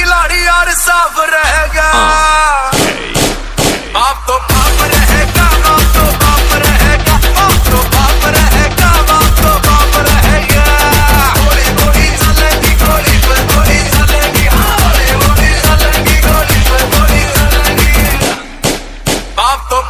खिलाड़ी यार साफ़ रहेगा आप तो बाप रहेगा आप तो बाप रहेगा आप तो बाप रहेगा आप तो बाप रहेगा गोली गोली चलेगी गोली पे गोली चलेगी हाँ, गोली गोली चलेगी गोली पे गोली चलेगी। आप तो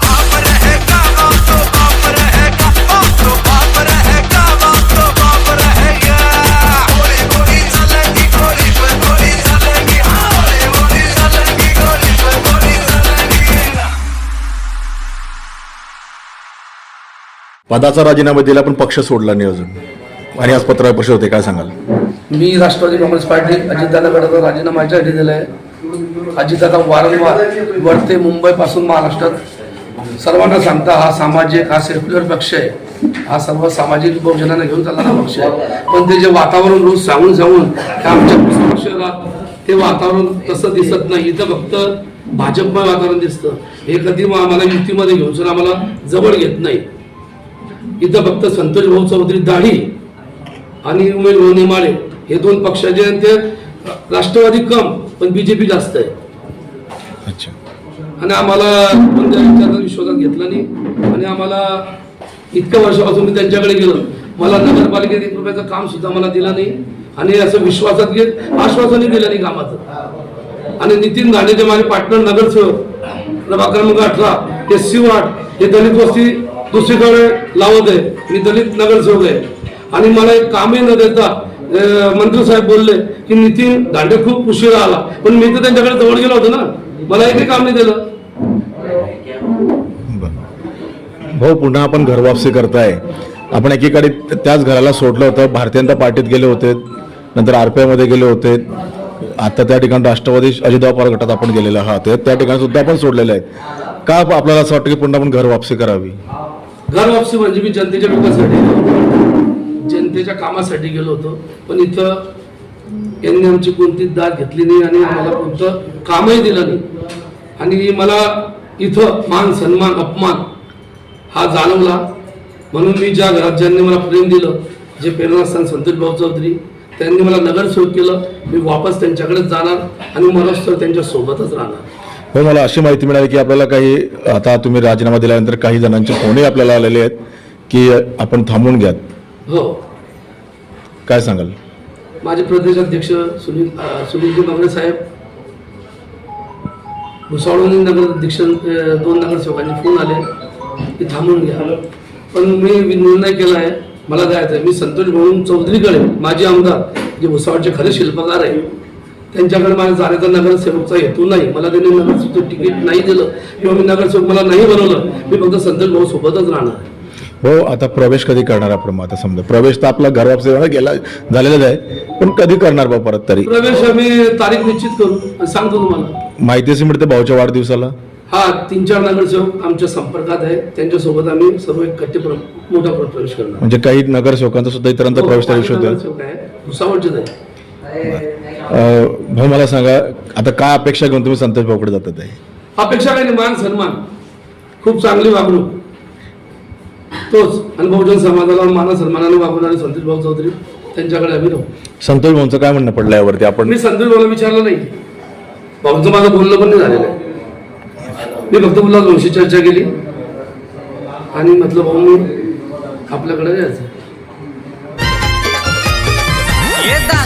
पदाचा राजीनामा दिला पण पक्ष सोडला नाही अजून. आणि आज पत्रकार परिषद होते काय सांगाल? मी राष्ट्रवादी काँग्रेस पार्टी अजितदादा गटाचा राजीनामा याच्यासाठी दिला आहे. अजितदादा वारंवार वरते मुंबईपासून महाराष्ट्रात. सर्वांना सांगता हा सामाजिक हा सेक्युलर पक्ष आहे. हा सर्व सामाजिक बहुजनांना घेऊन चालणारा पक्ष आहे. पण ते जे वातावरण रोज सांगून सांगून आमच्या पक्षाला ते वातावरण तसं दिसत नाही. इथं फक्त भाजपमय वातावरण दिसतं. हे कधी आम्हाला युतीमध्ये घेऊन आम्हाला जवळ घेत नाही. इथं फक्त संतोष भाऊ चौधरी दाढी आणि उमेश भाऊ नेमाळे हे दोन पक्षाचे आहेत ते राष्ट्रवादी कम पण बीजेपी जास्त आहे. अच्छा. आणि आम्हाला त्यांच्या विश्वासात घेतला नाही. आणि आम्हाला इतक्या वर्षापासून मी त्यांच्याकडे गेलो. मला नगरपालिकेत एक रुपयाचं काम सुद्धा मला दिलं नाही. आणि असं विश्वासात घेत आश्वासनही दिलं नाही कामाचं. आणि नितीन दांडेचे माझे पार्टनर नगरसेवक क्रमांक अठरा हे शिवाट हे दलित वस्ती दुसरीकडे लावत आहे मी दलित नगरसेवक आहे. आणि मला एक कामही न देता मंत्री साहेब बोलले की नितीन दांडे खूप उशिरा आला. पण मी तर त्यांच्याकडे जवळ गेलो होतो ना. मला एकही काम नाही दिलं. भाऊ पुन्हा आपण घरवापसी करताय. आपण एकीकडे त्याच घराला सोडलं होतं. भारतीय जनता पार्टीत गेले होते. नंतर आरपीआयमध्ये गेले होते. आता त्या ठिकाणी राष्ट्रवादी अजितदाव पवार गटात आपण गेलेलो आहात. त्या ठिकाणी सुद्धा आपण सोडलेले आहेत. का आपल्याला असं वाटतं की पुन्हा आपण घर वापसी करावी? घर वापसी म्हणजे मी जनतेच्या विकासासाठी गेलो जनतेच्या कामासाठी गेलो होतो. पण इथं यांनी आमची कोणतीच दाद घेतली नाही आणि आम्हाला कोणतं कामही दिलं नाही. आणि मला इथं मान सन्मान अपमान हा जाणवला. म्हणून मी ज्या घरात ज्यांनी मला प्रेम दिलं जे प्रेरणास्थान संतोष भाऊ चौधरी त्यांनी मला नगरसेवक केलं. मी वापस त्यांच्याकडेच जाणार आणि मला त्यांच्या सोबतच राहणार. हो मला अशी माहिती मिळाली की आपल्याला काही आता तुम्ही राजीनामा दिल्यानंतर काही जणांचे फोनही आपल्याला आलेले आहेत की आपण थांबून घ्यात. हो. काय सांगाल? माझे प्रदेश अध्यक्ष सुनील सुनीलजी बांगडे साहेब भुसावळ नगर अध्यक्ष दोन नगरसेवकांनी फोन आले की थांबून घ्या. पण मी निर्णय केला आहे मला जायचं आहे. मी संतोष भाऊ चौधरीकडे माझे आमदार जे भुसावळचे खरे शिल्पकार आहे त्यांच्याकडे माझ्या जाण्याचा नगरसेवकचा हेतू नाही. मला त्यांनी नगरसेवकचं तिकीट नाही दिलं. किंवा मी नगरसेवक मला नाही बनवलं. मी फक्त संतोष भाऊ सोबतच राहणार हो आता प्रवेश कधी करणार आपण? मग आता समजा प्रवेश तर आपला घर वापसी गेला झालेलाच आहे. पण कधी करणार बा परत तरी? प्रवेश आम्ही तारीख निश्चित करू. सांगतो तुम्हाला. माहिती अशी मिळते भाऊच्या वाढदिवसाला? हा तीन चार नगरसेवक आमच्या संपर्कात आहे. त्यांच्यासोबत आम्ही सर्व एक कट्टे मोठा प्र- प्रवेश करणार. म्हणजे काही नगरसेवकांचा सुद्धा इतरांचा प्रवेश त्या दिवशी होतो नगरसेवक आहे. भुसावळचेच आहे. अं, भाऊ मला सांगा आता काय अपेक्षा घेऊन तुम्ही संतोष भाऊकडे जातात आहे? अपेक्षा काही नाही मान सन्मान. खूप चांगली वागणूक. तोच. आणि बहुजन समाजाला मान सन्मानाने वागवणारे संतोष भाऊ चौधरी त्यांच्याकडे आम्ही राहू. संतोष भाऊंचं काय म्हणणं पडलं यावरती? आपण मी संतोष भाऊला विचारलं नाही. भाऊचं माझं बोलणं पण नाही झालेलं आहे. मी फक्त बोलला दोनशी चर्चा केली. आणि म्हटलं भाऊ मी आपल्याकडे यायचं. ये